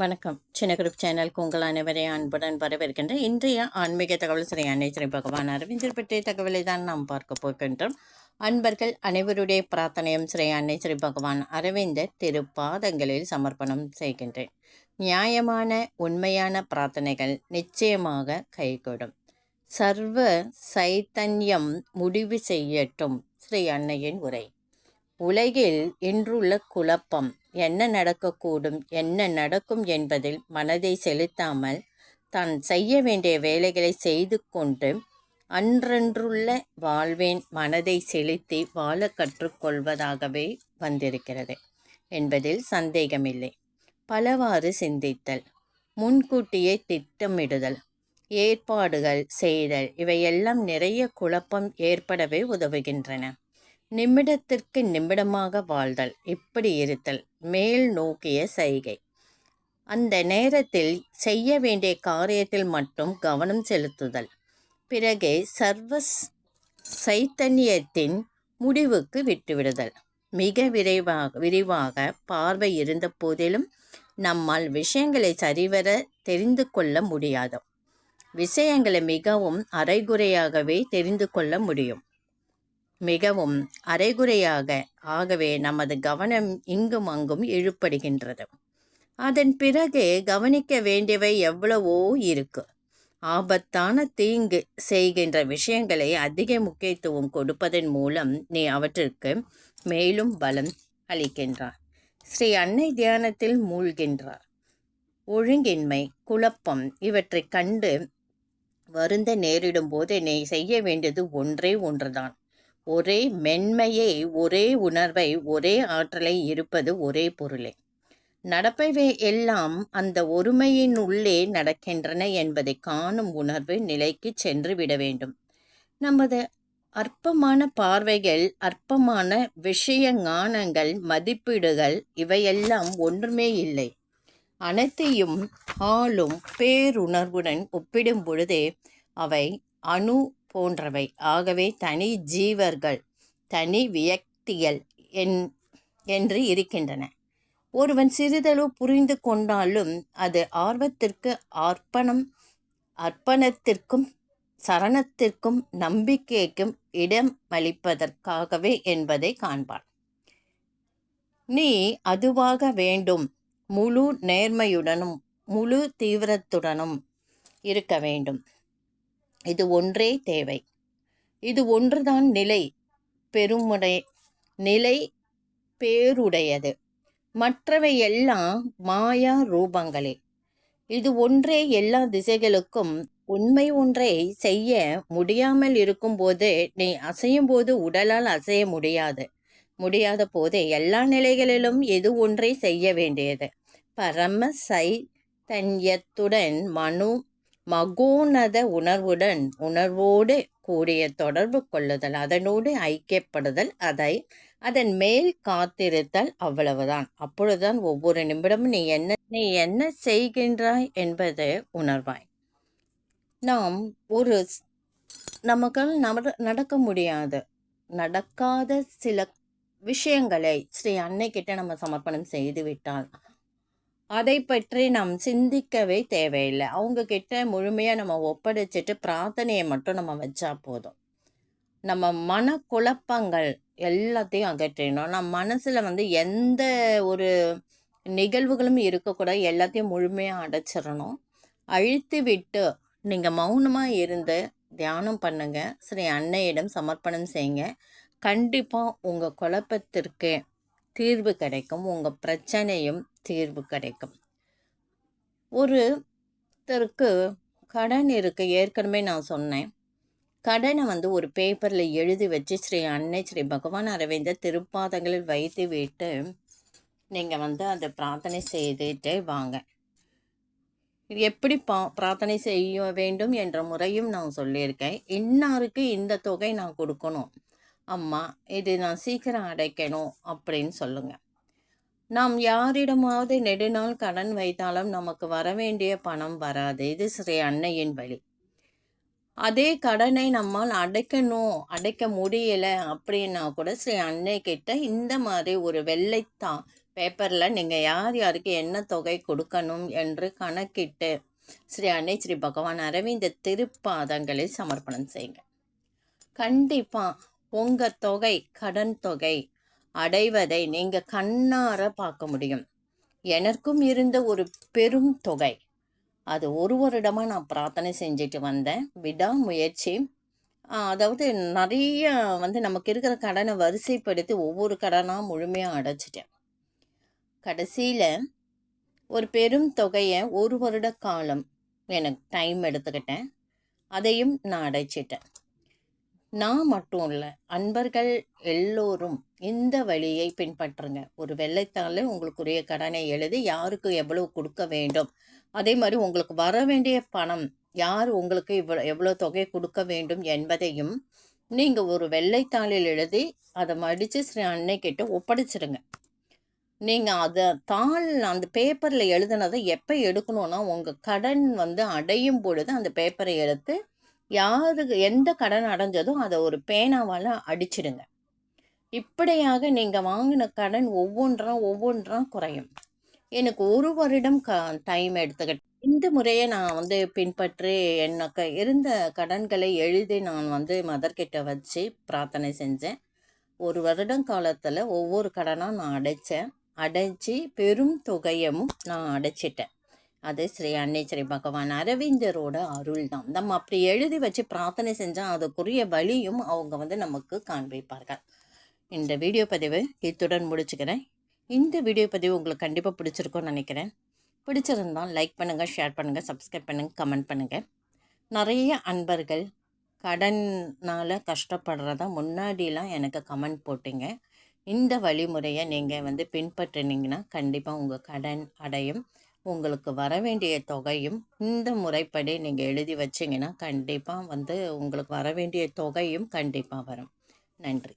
வணக்கம். சின்ன குரூப் சேனலுக்கு உங்கள் அனைவரை அன்புடன் வரவேற்கின்ற இன்றைய ஆன்மீக தகவல் ஸ்ரீ அன்னை ஸ்ரீ பகவான் அரவிந்தர் பற்றிய தகவலை தான் நாம் பார்க்க போகின்றோம். அன்பர்கள் அனைவருடைய பிரார்த்தனையும் ஸ்ரீ அன்னை ஸ்ரீ பகவான் அரவிந்தர் திருப்பாதங்களில் சமர்ப்பணம் செய்கின்றேன். நியாயமான உண்மையான பிரார்த்தனைகள் நிச்சயமாக கைகூடும். சர்வ சைத்தன்யம் முடிவு செய்யட்டும் ஸ்ரீ அன்னையின் உரை. உலகில் இன்றுள்ள குழப்பம் என்ன நடக்கக்கூடும் என்ன நடக்கும் என்பதில் மனதை செலுத்தாமல் தான் செய்ய வேண்டிய வேலைகளை செய்து கொண்டு அன்றன்றுள்ள வாழ்வேன் மனதை செலுத்தி வாழ கற்றுக்கொள்வதாகவே வந்திருக்கிறது என்பதில் சந்தேகமில்லை. பலவாறு சிந்தித்தல் முன்கூட்டியே திட்டமிடுதல் ஏற்பாடுகள் செய்தல் இவையெல்லாம் நிறைய குழப்பம் ஏற்படவே உதவுகின்றன. நிமிடத்திற்கு நிமிடமாக வாழ்தல் இப்படி இருத்தல் மேல் நோக்கிய சைகை. அந்த நேரத்தில் செய்ய வேண்டிய காரியத்தில் மட்டும் கவனம் செலுத்துதல். பிறகு சர்வ சைத்தன்யத்தின் முடிவுக்கு விட்டுவிடுதல். மிக விரைவாக விரிவாக பார்வை இருந்த போதிலும் நம்மால் விஷயங்களை சரிவர தெரிந்து கொள்ள முடியாது? விஷயங்களை மிகவும் அரைகுறையாகவே தெரிந்து கொள்ள முடியும். மிகவும் அரைகுறையாக ஆகவே நமது கவனம் இங்கும் அங்கும் இழுப்படுகின்றது அதன் பிறகு கவனிக்க வேண்டியவை எவ்வளவோ இருக்கு. ஆபத்தான தீங்கு செய்கின்ற விஷயங்களை அதிக முக்கியத்துவம் கொடுப்பதன் மூலம் நீ அவற்றிற்கு மேலும் பலம் அளிக்கின்றார் ஸ்ரீ அன்னை தியானத்தில் மூழ்கின்றார். ஒழுங்கின்மை குழப்பம் இவற்றை கண்டு வருந்த நேரிடும் போது நீ செய்ய வேண்டியது ஒன்றே ஒன்றுதான். ஒரே மென்மையை ஒரே உணர்வை ஒரே ஆற்றலை இருப்பது ஒரே பொருளே. நடப்பவை எல்லாம் அந்த ஒருமையின் உள்ளே நடக்கின்றன என்பதை காணும் உணர்வு நிலைக்கு சென்று விட வேண்டும். நமது அற்பமான பார்வைகள் அற்பமான விஷய ஞானங்கள் மதிப்பீடுகள் இவையெல்லாம் ஒன்றுமே இல்லை. அனைத்தையும் ஆளும் பேருணர்வுடன் ஒப்பிடும் பொழுதே அவை அணு போன்றவை. ஆகவே தனி ஜீவர்கள் தனி வியக்திகள் என் என்று இருக்கின்றன. ஒருவன் சிறிதளவு புரிந்து கொண்டாலும் அது ஆர்வத்திற்கு அர்ப்பணம் அர்ப்பணத்திற்கும் சரணத்திற்கும் நம்பிக்கைக்கும் இடம் அளிப்பதற்காகவே என்பதை காண்பான் நீ அதுவாக வேண்டும். முழு நேர்மையுடனும் முழு தீவிரத்துடனும் இருக்க வேண்டும். இது ஒன்றே தேவை. இது ஒன்றுதான் நிலை பெருமுடை நிலை பேருடையது. மற்றவை எல்லாம் மாயா ரூபங்களே. இது ஒன்றே எல்லா திசைகளுக்கும் உண்மை ஒன்றை செய்ய முடியாமல் இருக்கும்போது நீ அசையும் போது உடலால் அசைய முடியாது. முடியாத போது எல்லா நிலைகளிலும் எது ஒன்றை செய்ய வேண்டியது? பரம சைத்தன்யத்துடன் மனு மகோனத உணர்வுடன் உணர்வோடு கூடிய தொடர்பு கொள்ளுதல் அதனோடு ஐக்கியப்படுதல் அதை அதன் மேல் காத்திருத்தல் அவ்வளவுதான். அப்பொழுதுதான் ஒவ்வொரு நிமிடமும் நீ என்ன நீ என்ன செய்கின்றாய் என்பது உணர்வாய். நாம் ஒரு நமக்கால் நடக்க முடியாது. நடக்காத சில விஷயங்களை ஸ்ரீ அன்னைக்கிட்ட நம்ம சமர்ப்பணம் செய்து விட்டால் அதை பற்றி நாம் சிந்திக்கவே தேவையில்லை. அவங்க கிட்ட முழுமையாக நம்ம ஒப்படைச்சிட்டு பிரார்த்தனையை மட்டும் நம்ம வச்சா போதும். நம்ம மனக்குழப்பங்கள் எல்லாத்தையும் அகற்றிடணும். நம்ம மனசில் வந்து எந்த ஒரு நிகழ்வுகளும் இருக்கக்கூடாது. எல்லாத்தையும் முழுமையாக அடைச்சிடணும். அழித்து விட்டு நீங்கள் மௌனமாக இருந்து தியானம் பண்ணுங்கள் ஸ்ரீ அன்னையிடம் சமர்ப்பணம் செய்யுங்க. கண்டிப்பாக உங்கள் குழப்பத்திற்கு தீர்வு கிடைக்கும். உங்கள் பிரச்சனையும் தீர்வு கிடைக்கும். ஒருத்தருக்கு கடன் இருக்கு. ஏற்கனவே நான் சொன்னேன். கடனை வந்து ஒரு பேப்பரில் எழுதி வச்சு ஸ்ரீ அன்னை ஸ்ரீ பகவான் அரவிந்தர் திருப்பாதங்களில் வைத்து விட்டு நீங்கள் வந்து அதை பிரார்த்தனை செய்துட்டே வாங்க. எப்படி பா பிரார்த்தனை செய்ய வேண்டும் என்ற முறையும் நான் சொல்லியிருக்கேன். இன்னாருக்கு இந்த தொகை நான் கொடுக்கணும். அம்மா இது நான் சீக்கிரம் அடைக்கணும் அப்படின்னு சொல்லுங்கள் நாம் யாரிடமாவது நெடுநாள் கடன் வைத்தாலும் நமக்கு வர வேண்டிய பணம் வராது. இது ஸ்ரீ அன்னையின் வழி. அதே கடனை நம்மால் அடைக்கணும் அடைக்க முடியல அப்படின்னா கூட ஸ்ரீ அன்னை கிட்ட இந்த மாதிரி ஒரு வெள்ளைத்தான் பேப்பரில் நீங்கள் யார் யாருக்கு என்ன தொகை கொடுக்கணும் என்று கணக்கிட்டு ஸ்ரீ அன்னை ஸ்ரீ பகவான் அரவிந்த திருப்பாதங்களில் சமர்ப்பணம் செய்யுங்க கண்டிப்பாக உங்கள் தொகை கடன் தொகை அடைவதை நீங்கள் கண்ணார பார்க்க முடியும். எனக்கும் இருந்த ஒரு பெரும் தொகை. அது ஒரு வருடமாக நான் பிரார்த்தனை செஞ்சுட்டு வந்தேன். விடாமுயற்சி. அதாவது நிறைய வந்து நமக்கு இருக்கிற கடனை வரிசைப்படுத்தி ஒவ்வொரு கடனாக முழுமையாக அடைச்சிட்டேன். கடைசியில் ஒரு பெரும் தொகையை ஒரு வருட காலம் எனக்கு டைம் எடுத்துக்கிட்டேன். அதையும் நான் அடைச்சிட்டேன். நான் மட்டும் இல்லை அன்பர்கள் எல்லோரும் இந்த வழியை பின்பற்றுங்க. ஒரு வெள்ளைத்தாளில் உங்களுக்குரிய கடனை எழுதி யாருக்கு எவ்வளவு கொடுக்க வேண்டும்? அதே மாதிரி உங்களுக்கு வர வேண்டிய பணம் யார் உங்களுக்கு இவ்வளோ எவ்வளோ தொகை கொடுக்க வேண்டும் என்பதையும் நீங்கள் ஒரு வெள்ளைத்தாளில் எழுதி அதை மடித்து ஸ்ரீ அன்னைக்கிட்ட ஒப்படைச்சிடுங்க நீங்கள் அதை தாள் அந்த பேப்பரில் எழுதுனதை எப்போ எடுக்கணும்னா உங்கள் கடன் வந்து அடையும் பொழுது அந்த பேப்பரை எடுத்து யாருக்கு எந்த கடன் அடைஞ்சதோ அதை ஒரு பேனாவால் அடிச்சிடுங்க. இப்படியாக நீங்கள் வாங்கின கடன் ஒவ்வொன்றா ஒவ்வொன்றா குறையும். எனக்கு ஒரு வருடம் க டைம் எடுத்துக்கிட்டேன் இந்த முறையை நான் வந்து பின்பற்றி எனக்கு இருந்த கடன்களை எழுதி நான் வந்து மதர்கிட்ட வச்சு பிரார்த்தனை செஞ்சேன். ஒரு வருடம் காலத்தில் ஒவ்வொரு கடனாக நான் அடைச்சேன். அடைச்சி பெரும் தொகையமும் நான் அடைச்சிட்டேன். அது ஸ்ரீ அன்னை ஸ்ரீ பகவான் அரவிந்தரோட அருள் தான் நம்ம அப்படி எழுதி வச்சு பிரார்த்தனை செஞ்சால் அதுக்குரிய வழியும் அவங்க வந்து நமக்கு காண்பிப்பார்கள். இந்த வீடியோ பதிவு இத்துடன் முடிச்சுக்கிறேன். இந்த வீடியோ பதிவு உங்களுக்கு கண்டிப்பாக பிடிச்சிருக்கும்னு நினைக்கிறேன். பிடிச்சிருந்தால் லைக் பண்ணுங்கள் ஷேர் பண்ணுங்கள் சப்ஸ்கிரைப் பண்ணுங்கள் கமெண்ட் பண்ணுங்கள் நிறைய அன்பர்கள் கடனால் கஷ்டப்படுறதா முன்னாடிலாம் எனக்கு கமெண்ட் போட்டிங்க. இந்த வழிமுறையை நீங்கள் வந்து பின்பற்றினீங்கன்னா கண்டிப்பாக உங்கள் கடன் அடையும். உங்களுக்கு வர வேண்டிய தொகையும் இந்த முறைப்படி நீங்கள் எழுதி வச்சிங்கன்னா கண்டிப்பாக வந்து உங்களுக்கு வர வேண்டிய தொகையும் கண்டிப்பாக வரும். நன்றி.